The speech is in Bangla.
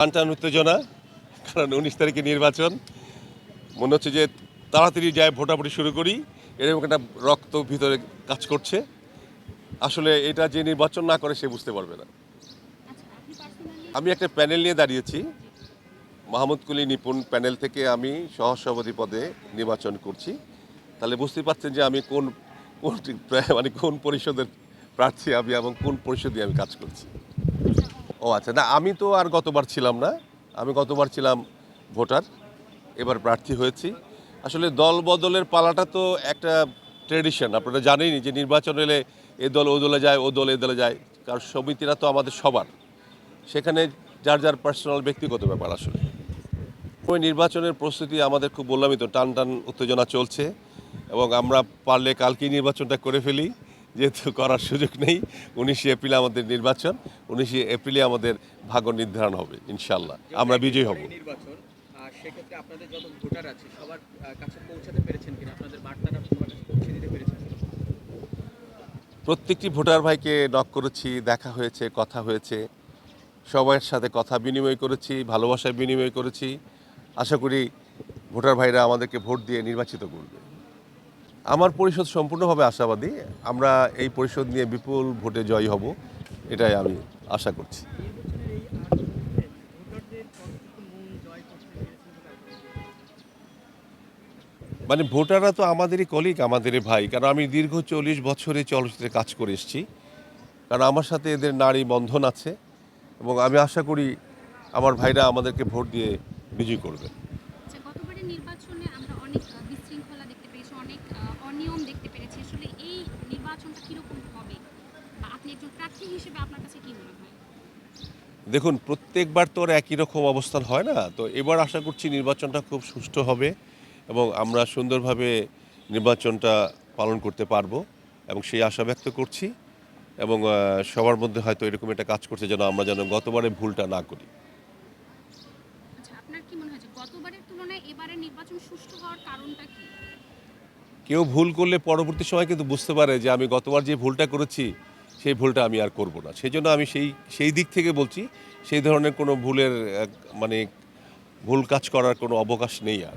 টানটান উত্তেজনা, কারণ উনিশ তারিখে নির্বাচন। মনে হচ্ছে যে তাড়াতাড়ি যায় ভোটাভুটি শুরু করি, এরকম একটা রক্ত ভিতরে কাজ করছে। আসলে এটা যে নির্বাচন না করে সে বুঝতে পারবে না। আমি একটা প্যানেল নিয়ে দাঁড়িয়েছি। মাহমুদ কুলি নিপুণ প্যানেল থেকে আমি সহসভাপতি পদে নির্বাচন করছি। তাহলে বুঝতে পারছেন যে আমি কোন কোন মানে কোন পরিষদের প্রার্থী আমি এবং কোন পরিষদে আমি কাজ করছি। ও আচ্ছা না, আমি তো আর গতবার ছিলাম না। আমি গতবার ছিলাম ভোটার, এবার প্রার্থী হয়েছি। আসলে দল বদলের পালাটা তো একটা ট্রেডিশন আপনারা জানেনই যে নির্বাচন এলে এ দল ও দলে যায়, ও দল এ দলে যায়, কারণ সমিতিরা তো আমাদের সবার। সেখানে যার যার পার্সোনাল ব্যক্তিগত ব্যাপার আসলে। ওই নির্বাচনের প্রস্তুতি আমাদের খুব বললামই তো, টান টান উত্তেজনা চলছে এবং আমরা পারলে কালকেই নির্বাচনটা করে ফেলি। যেহেতু করার সুযোগ নেই উনিশে এপ্রিলে আমাদের নির্বাচন উনিশে এপ্রিলে আমাদের ভাগ্য নির্ধারণ হবে ইনশাল্লাহ আমরা বিজয়ী হব। এই নির্বাচন আর সেক্ষেত্রে আপনাদের যত ভোটার আছে সবার কাছে পৌঁছাতে পেরেছেন কিনা? আপনাদের বার্তাটা সবার কাছে পৌঁছে দিতে পেরেছেন প্রত্যেকটি ভোটার ভাইকে নক করেছি দেখা হয়েছে কথা হয়েছে। সবার সাথে কথা বিনিময় করেছি ভালোবাসায় বিনিময় করেছি। আশা করি ভোটার ভাইরা আমাদেরকে ভোট দিয়ে নির্বাচিত করবে। আমার পরিষদ সম্পূর্ণভাবে আশাবাদী। আমরা এই পরিষদ নিয়ে বিপুল ভোটে জয়ী হব, এটাই আমি আশা করছি। মানে ভোটাররা তো আমাদেরই কলিগ আমাদেরই ভাই। কারণ আমি দীর্ঘ চল্লিশ বছরে চলচ্চিত্রে কাজ করে এসেছি। কারণ আমার সাথে এদের নারী বন্ধন আছে এবং আমি আশা করি আমার ভাইরা আমাদেরকে ভোট দিয়ে বিজয়ী করবে আচ্ছা গতবারের নির্বাচনে আমরা অনেক আহ, বিশৃঙ্খলা দেখতে পেরেছি অনেক আহ, অনিয়ম দেখতে পেরেছি। আসলে এই নির্বাচনটা কীরকম হবে? আপনি একজন প্রার্থী হিসেবে আপনার কাছে কি মনে হয়? দেখুন প্রত্যেকবার তো আর একই রকম অবস্থান হয় না। তো এবার আশা করছি নির্বাচনটা খুব সুষ্ঠু হবে এবং আমরা সুন্দরভাবে নির্বাচনটা পালন করতে পারব এবং সেই আশা ব্যক্ত করছি এবং সবার মধ্যে হয়তো এরকম একটা কাজ করছে যেন আমরা যেন গতবারে ভুলটা না করি। আচ্ছা আপনার কি মনে হয় গতবারের তুলনায় এবারের নির্বাচন সুষ্ঠু হওয়ার কারণটা কি? কেউ ভুল করলে পরবর্তী সময় কিন্তু বুঝতে পারে যে আমি গতবার যে ভুলটা করেছি, সেই ভুলটা আমি আর করব না। সেই জন্য আমি সেই সেই দিক থেকে বলছি, সেই ধরনের কোনো ভুলের মানে ভুল কাজ করার কোনো অবকাশ নেই আর।